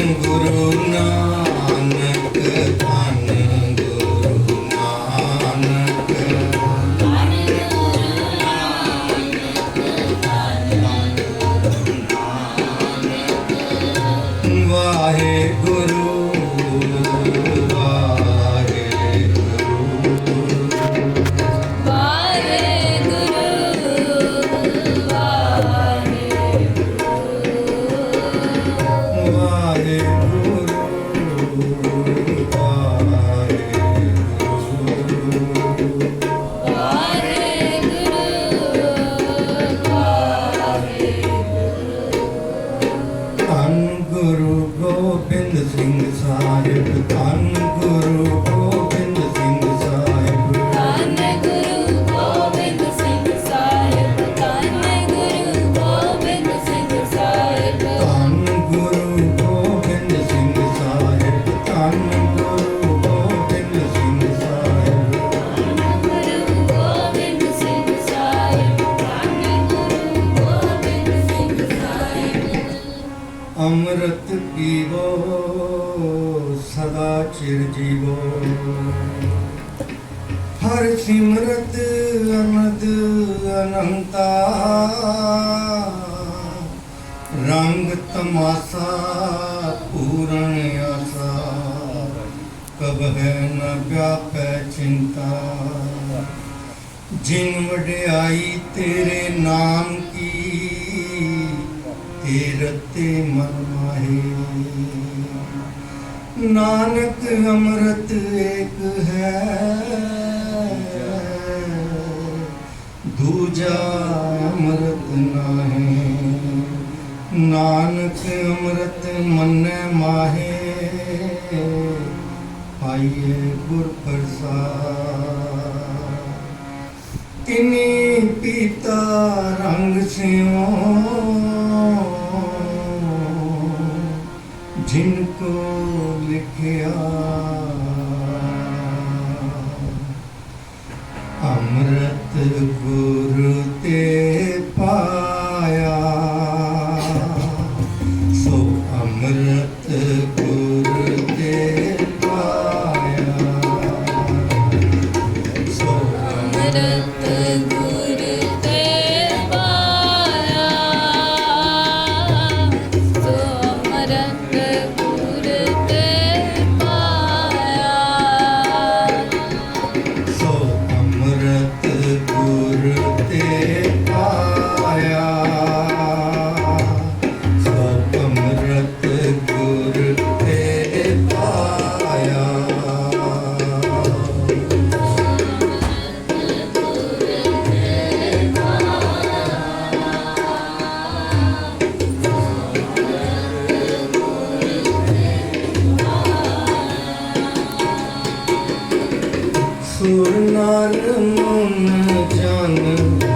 Guru Na. আর কান গুরু ਅੰਮ੍ਰਿਤ ਪੀਵੋ, ਸਦਾ ਚਿਰ ਜੀਵੋ। ਹਰ ਸਿਮਰਤ ਅਨੰਦ ਅਨੰਤਾ। ਰੰਗ ਤਮਾਸਾ ਪੂਰਨ ਆਸਾ। ਕਬ ਹੈ ਨਾ ਵਿਆਪੈ ਚਿੰਤਾ। ਜਿਨ ਵਡਿਆਈ ਤੇਰੇ ਨਾਮ ਕੀ ਤੇਰਤੇ ਮਨ ਮਾਹੇ। ਨਾਨਕ ਅੰਮ੍ਰਿਤ ਏਕ ਹੈ। ਦੂਜਾ ਅੰਮ੍ਰਿਤ ਨਾਹੀਂ। ਨਾਨਕ ਅੰਮ੍ਰਿਤ ਮੰਨੈ ਮਾਹੇ। ਪਾਈਏ ਗੁਰ ਪ੍ਰਸਾਦ। ਤਿਨੀ ਪੀਤਾ ਰੰਗ ਸਿਓ ਅੰਮ੍ਰਿਤ ਗੁਰ ਤੇ ਪਾ ਸੁਰ ਨਾਲ ਮਨ ਜਨ ਅੰਮ੍ਰਿਤ